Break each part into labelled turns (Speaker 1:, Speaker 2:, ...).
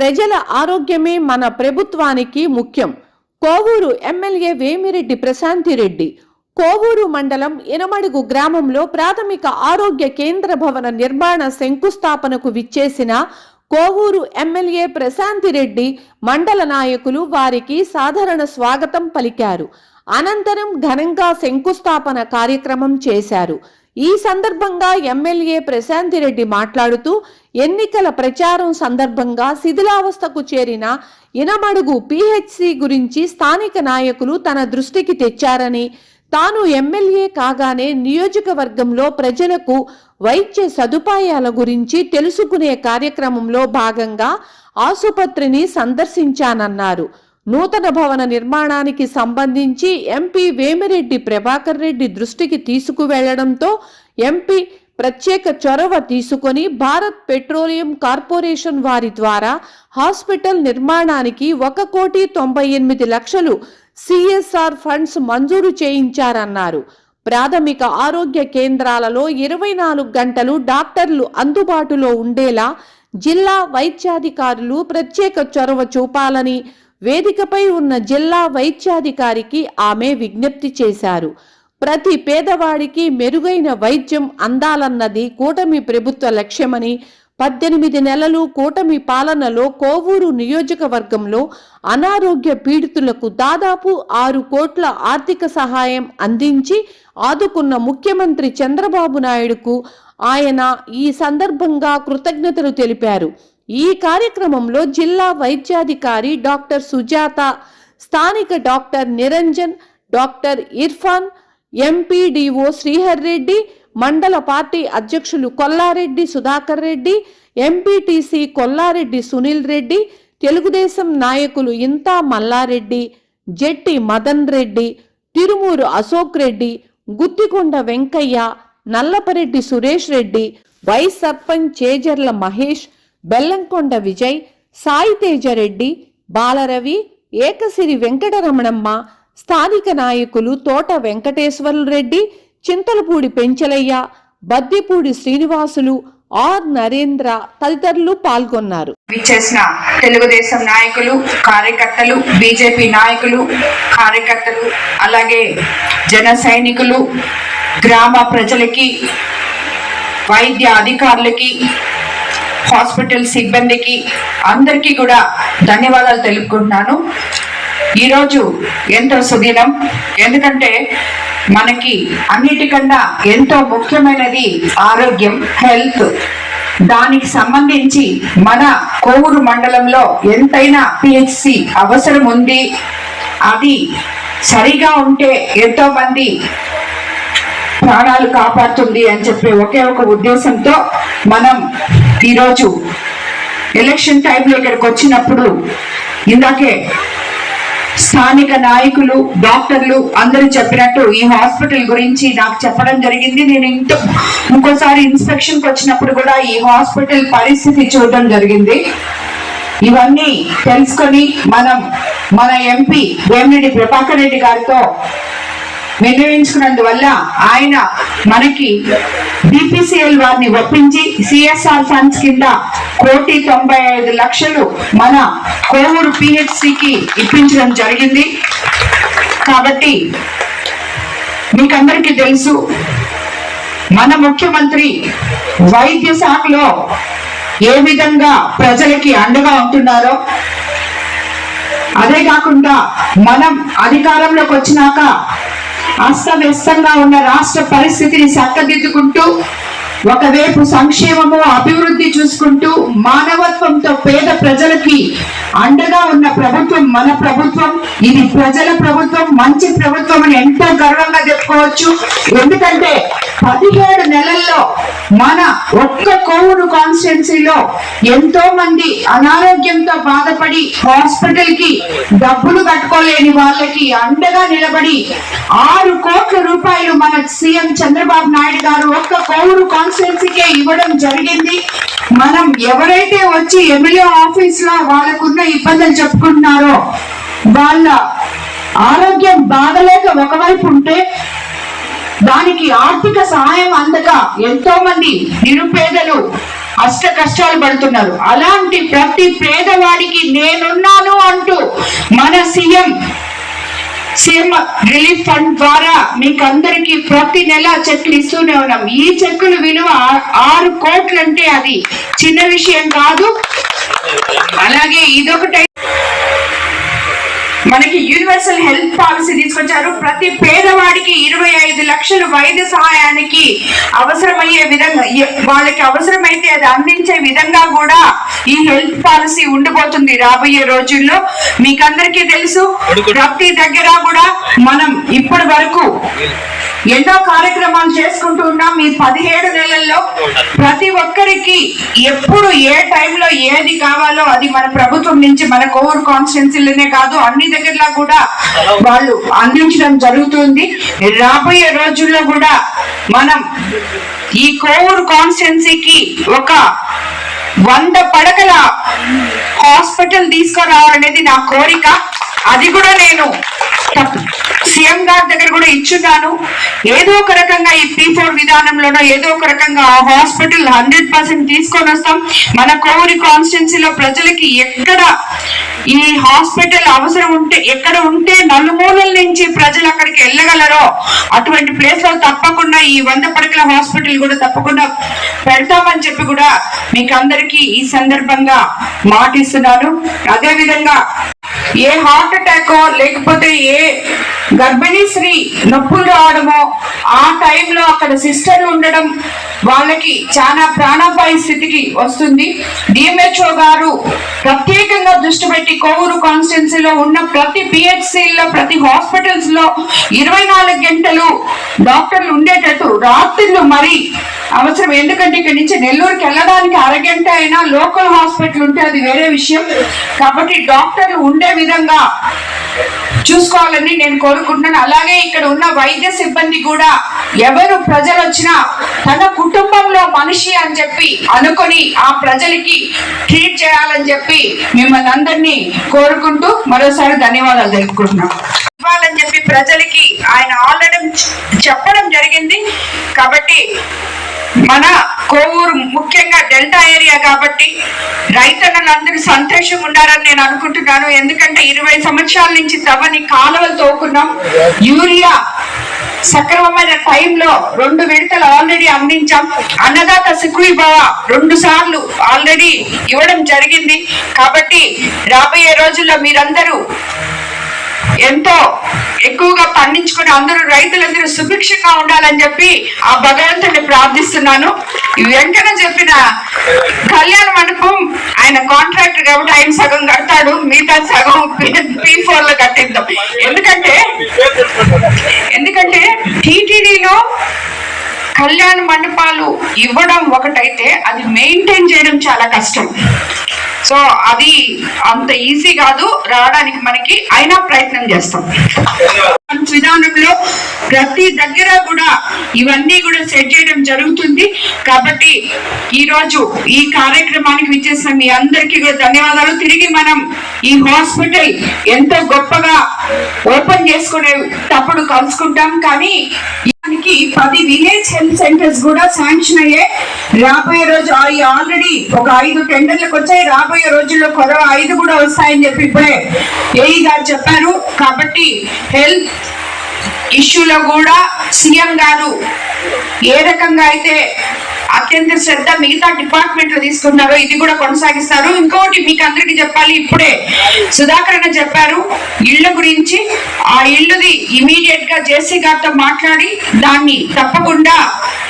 Speaker 1: ప్రజల ఆరోగ్యమే మన ప్రభుత్వానికి ముఖ్యం. కోవూరు ఎమ్మెల్యే వేమిరెడ్డి ప్రశాంతిరెడ్డి కోవూరు మండలం ఇనమడుగు గ్రామంలో ప్రాథమిక ఆరోగ్య కేంద్ర భవన నిర్మాణ శంకుస్థాపనకు విచ్చేసిన కోవూరు ఎమ్మెల్యే ప్రశాంతిరెడ్డి మండల నాయకులు వారికి సాధారణ స్వాగతం పలికారు. అనంతరం ఘనంగా శంకుస్థాపన కార్యక్రమం చేశారు. ఈ సందర్భంగా ఎమ్మెల్యే ప్రశాంతి రెడ్డి మాట్లాడుతూ ఎన్నికల ప్రచారం సందర్భంగా శిథిలావస్థకు చేరిన ఇనమడుగు పిహెచ్సి గురించి స్థానిక నాయకులు తన దృష్టికి తెచ్చారని తాను ఎమ్మెల్యే కాగానే నియోజకవర్గంలో ప్రజలకు వైద్య సదుపాయాల గురించి తెలుసుకునే కార్యక్రమంలో భాగంగా ఆసుపత్రిని సందర్శించానన్నారు. నూతన భవన నిర్మాణానికి సంబంధించి ఎంపీ వేమిరెడ్డి ప్రభాకర్ రెడ్డి దృష్టికి తీసుకువెళ్ళడంతో ఎంపీ ప్రత్యేక చొరవ తీసుకొని భారత్ పెట్రోలియం కార్పొరేషన్ వారి ద్వారా హాస్పిటల్ నిర్మాణానికి ఒక కోటి తొంభై ఎనిమిది లక్షలు సిఎస్ఆర్ ఫండ్స్ మంజూరు చేయించారన్నారు. ప్రాథమిక ఆరోగ్య కేంద్రాలలో ఇరవై నాలుగు గంటలు డాక్టర్లు అందుబాటులో ఉండేలా జిల్లా వైద్యాధికారులు ప్రత్యేక చొరవ చూపాలని వేదికపై ఉన్న జిల్లా వైద్యాధికారికి ఆమె విజ్ఞప్తి చేశారు. ప్రతి పేదవాడికి మెరుగైన వైద్యం అందాలన్నది కూటమి ప్రభుత్వ లక్ష్యమని పద్దెనిమిది నెలలు కూటమి పాలనలో కోవూరు నియోజకవర్గంలో అనారోగ్య పీడితులకు దాదాపు ఆరు కోట్ల ఆర్థిక సహాయం అందించి ఆదుకున్న ముఖ్యమంత్రి చంద్రబాబు నాయుడుకు ఆయన ఈ సందర్భంగా కృతజ్ఞతలు తెలిపారు. ఈ కార్యక్రమంలో జిల్లా వైద్యాధికారి డాక్టర్ సుజాత స్థానిక doctor Niranjan doctor Irfan MPDO Srihar Reddy మండల పార్టీ అధ్యక్షులు కొల్లారెడ్డి సుధాకర్ రెడ్డి ఎంపీటీసీ కొల్లారెడ్డి సునీల్ రెడ్డి తెలుగుదేశం నాయకులు ఇంతా మల్లారెడ్డి జెట్టి మదన్ రెడ్డి తిరుమూరు అశోక్ రెడ్డి గుత్తికొండ వెంకయ్య నల్లపరెడ్డి సురేష్ రెడ్డి వైస్ సర్పంచ్ చేజర్ల మహేష్ బెల్లంకొండ విజయ్ సాయి తేజరెడ్డి బాలరవి ఏకసిరి వెంకటరమణమ్మ స్థానిక నాయకులు తోట వెంకటేశ్వరరెడ్డి చింతలపూడి పెంచలయ్య బద్దిపూడి శ్రీనివాసులు ఆర్ నరేంద్ర తదితరులు పాల్గొన్నారు.
Speaker 2: చేసిన తెలుగుదేశం నాయకులు కార్యకర్తలు బీజేపీ నాయకులు కార్యకర్తలు అలాగే జన సైనికులు గ్రామ ప్రజలకి వైద్య అధికారులకి హాస్పిటల్ సిబ్బందికి అందరికీ కూడా ధన్యవాదాలు తెలుపుకుంటున్నాను. ఈరోజు ఎంతో సుదినం. ఎందుకంటే మనకి అన్నిటికన్నా ఎంతో ముఖ్యమైనది ఆరోగ్యం హెల్త్. దానికి సంబంధించి మన కోవూరు మండలంలో ఎంతైనా పిహెచ్సి అవసరం ఉంది. అది సరిగా ఉంటే ఎంతో మంది ప్రాణాలు కాపాడుతుంది అని చెప్పే ఒకే ఒక ఉద్దేశంతో మనం ఈరోజు ఎలక్షన్ టైంలో ఇక్కడికి వచ్చినప్పుడు ఇందాకే స్థానిక నాయకులు డాక్టర్లు అందరూ చెప్పినట్టు ఈ హాస్పిటల్ గురించి నాకు చెప్పడం జరిగింది. నేను ఇంత ఇంకోసారి ఇన్స్పెక్షన్కి వచ్చినప్పుడు కూడా ఈ హాస్పిటల్ పరిస్థితి చూడడం జరిగింది. ఇవన్నీ తెలుసుకొని మనం మన ఎంపీ వేమిరెడ్డి ప్రభాకర్ రెడ్డి గారితో నిర్ణయించుకున్నందువల్ల ఆయన మనకి బీపీసీఎల్ వారిని ఒప్పించి సిఎస్ఆర్ ఫండ్స్ కింద కోటి తొంభై ఐదు లక్షలు మన కోవూరు పిహెచ్సికి ఇప్పించడం జరిగింది. కాబట్టి మీకందరికీ తెలుసు మన ముఖ్యమంత్రి వైద్య శాఖలో ఏ విధంగా ప్రజలకి అండగా ఉంటున్నారో అదే కాకుండా మనం అధికారంలోకి వచ్చినాక అస్తవ్యస్తంగా ఉన్న రాష్ట్ర పరిస్థితిని చక్కదిద్దుకుంటూ ఒకవైపు సంక్షేమము అభివృద్ధి చూసుకుంటూ మానవత్వంతో పేద ప్రజలకి అండగా ఉన్న ప్రభుత్వం మన ప్రభుత్వం ఇది ప్రజల ప్రభుత్వం మంచి ప్రభుత్వం అని ఎంతో గర్వంగా చెప్పుకోవచ్చు ఎందుకంటే పదిహేడు నెలల్లో మన ఒక్క కోవూరు కాన్స్టిట్యున్సీలో ఎంతో మంది అనారోగ్యంతో బాధపడి హాస్పిటల్కి డబ్బులు కట్టుకోలేని వాళ్ళకి అండగా నిలబడి ఆరు కోట్ల రూపాయలు మన సీఎం చంద్రబాబు నాయుడు గారు ఒక్క కోవూరు కాన్స్టిట్యున్సీకే ఇవ్వడం జరిగింది. మనం ఎవరైతే వచ్చి ఎమ్మెల్యే ఆఫీస్లో వాళ్ళకున్న ఇబ్బందులు చెప్పుకుంటున్నారో వాళ్ళ ఆరోగ్యం బాగలేక ఒకవైపు ఉంటే దానికి ఆర్థిక సహాయం అందక ఎంతో మంది నిరుపేదలు అష్ట కష్టాలు పడుతున్నారు. అలాంటి ప్రతి పేదవాడికి నేనున్నాను అంటూ మన సీఎం సీఎం రిలీఫ్ ఫండ్ ద్వారా మీకు అందరికి ప్రతి నెల చెక్లు ఇస్తూనే ఉన్నాం. ఈ చెక్కుల విలువ ఆరు కోట్లు అంటే అది చిన్న విషయం కాదు. అలాగే ఇదొకటై మనకి యూనివర్సల్ హెల్త్ పాలసీ తీసుకొచ్చారు. ప్రతి పేదవాడికి ఇరవై ఐదు లక్షలు వైద్య సహాయానికి అవసరమయ్యే విధంగా వాళ్ళకి అవసరమైతే అది అందించే విధంగా కూడా ఈ హెల్త్ పాలసీ ఉండిపోతుంది రాబోయే రోజుల్లో. మీకందరికీ తెలుసు ప్రతి దగ్గర కూడా మనం ఇప్పటి వరకు ఎన్నో కార్యక్రమాలు చేసుకుంటూ ఉన్నాం. ఈ పదిహేడు నెలల్లో ప్రతి ఒక్కరికి ఎప్పుడు ఏ టైంలో ఏది కావాలో అది మన ప్రభుత్వం నుంచి మన కోవూరు కాన్స్టిట్యున్సీలోనే కాదు అన్ని దగ్గరలా కూడా వాళ్ళు అందించడం జరుగుతుంది. రాబోయే రోజుల్లో కూడా మనం ఈ కోవూరు కాన్స్టెన్సీకి ఒక వంద పడకల హాస్పిటల్ తీసుకురావాలనేది నా కోరిక. అది కూడా నేను సీఎం గారి దగ్గర కూడా ఇచ్చున్నాను ఏదో ఒక రకంగా ఈ పీ ఫోర్ విధానంలోనో ఏదో ఒక రకంగా ఆ హాస్పిటల్ హండ్రెడ్ పర్సెంట్ తీసుకొని వస్తాం. మన కోవిడ్ కాన్స్టిట్యున్సీలో ప్రజలకి ఎక్కడ ఈ హాస్పిటల్ అవసరం ఉంటే ఎక్కడ ఉంటే నలుమూలల నుంచి ప్రజలు అక్కడికి వెళ్ళగలరో అటువంటి ప్లేస్లో తప్పకుండా ఈ వంద పడకల హాస్పిటల్ కూడా తప్పకుండా పెడతామని చెప్పి కూడా మీకు అందరికీ ఈ సందర్భంగా మాటిస్తున్నాను. అదే విధంగా ఏ హార్ట్ అటాకో లేకపోతే ఏ గర్భిణీ స్త్రీ నొప్పులు రావడమో ఆ టైంలో అక్కడ సిస్టర్లు ఉండడం వాళ్ళకి చాలా ప్రాణాపాయ స్థితికి వస్తుంది. డిఎంహెచ్ఓ గారు ప్రత్యేకంగా దృష్టి పెట్టి కోవూరు కాన్స్టిట్యున్సీలో ఉన్న ప్రతి పిహెచ్సిల్లో ప్రతి హాస్పిటల్స్లో ఇరవై నాలుగు గంటలు డాక్టర్లు ఉండేటట్టు రాత్రులు మరి అవసరం. ఎందుకంటే ఇక్కడి నుంచి నెల్లూరుకి వెళ్ళడానికి అరగంట అయినా లోకల్ హాస్పిటల్ ఉంటే అది వేరే విషయం. కాబట్టి డాక్టర్లు ఉండే విధంగా చూసుకోవాలని నేను కోరుకుంటున్నాను. అలాగే ఇక్కడ ఉన్న వైద్య సిబ్బంది కూడా ఎవరు ప్రజలు వచ్చినా తన కుటుంబంలో మనిషి అని చెప్పి అనుకొని ఆ ప్రజలకి ట్రీట్ చేయాలని చెప్పి మిమ్మల్ని అందరినీ కోరుకుంటూ మరోసారి ధన్యవాదాలు తెలుపుకుంటున్నాం ఇవ్వాలని చెప్పి ప్రజలకి ఆయన ఆల్రెడీ చెప్పడం జరిగింది. కాబట్టి మన కోవూరు ముఖ్యంగా డెల్టా ఏరియా కాబట్టి రైతన్నలందరూ సంతోషం ఉండాలని నేను అనుకుంటున్నాను. ఎందుకంటే ఇరవై సంవత్సరాల నుంచి తవ్వని కాలువలు తోకున్నాం యూరియా సక్రమమైన టైంలో రెండు విడతలు ఆల్రెడీ అందించాం. అన్నదాత సుఖీ భవ రెండు సార్లు ఆల్రెడీ ఇవ్వడం జరిగింది. కాబట్టి రాబోయే రోజుల్లో మీరందరూ ఎంతో ఎక్కువగా పండించుకుని అందరూ రైతులందరూ సుభిక్షంగా ఉండాలని చెప్పి ఆ భగవంతుడిని ప్రార్థిస్తున్నాను. వెంకన చెప్పిన కళ్యాణ మండపం ఆయన కాంట్రాక్టర్ కాబట్టి ఆయన సగం కడతాడు మిగతా సగం పీ ఫోర్లో కట్టిద్దాం. ఎందుకంటే ఎందుకంటే టీటీడీలో కళ్యాణ మండపాలు ఇవ్వడం ఒకటైతే అది మెయింటైన్ చేయడం చాలా కష్టం. సో అది అంత ఈజీ కాదు రావడానికి మనకి అయినా ప్రయత్నం చేస్తాం. విధానంలో ప్రతి దగ్గర కూడా ఇవన్నీ కూడా సెట్ చేయడం జరుగుతుంది. కాబట్టి ఈ రోజు ఈ కార్యక్రమానికి విచ్చేసిన మీ అందరికీ కూడా ధన్యవాదాలు. తిరిగి మనం ఈ హాస్పిటల్ ఎంతో గొప్పగా ఓపెన్ చేసుకునేటప్పుడు కలుసుకుంటాం. కానీ ఈ పది విలేజ్ హెల్త్ సెంటర్స్ కూడా శాంక్షన్ అయ్యాయి. రాబోయే రోజు ఆల్రెడీ ఒక ఐదు టెండర్లకు వచ్చాయి. రాబోయే రోజుల్లో కొరవ ఐదు కూడా వస్తాయని చెప్పి ఇప్పుడే ఏఈ గారు చెప్పారు. కాబట్టి హెల్త్ ఇష్యూలో కూడా సీఎం గారు ఏ రకంగా అయితే అత్యంత శ్రద్ధ మిగతా డిపార్ట్మెంట్లు తీసుకున్నారు ఇది కూడా కొనసాగిస్తారు. ఇంకోటి మీకు అందరికి చెప్పాలి ఇప్పుడే సుధాకరణ చెప్పారు ఇళ్ళ గురించి. ఆ ఇల్లుది ఇమీడియట్గా జేసీ గారితో మాట్లాడి దాన్ని తప్పకుండా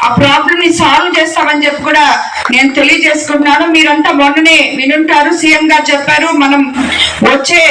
Speaker 2: ఆ ప్రాబ్లమ్ని సాల్వ్ చేస్తామని చెప్పి కూడా నేను తెలియజేసుకుంటున్నాను. మీరంతా మొన్ననే వినుంటారు సీఎం గారు చెప్పారు మనం వచ్చే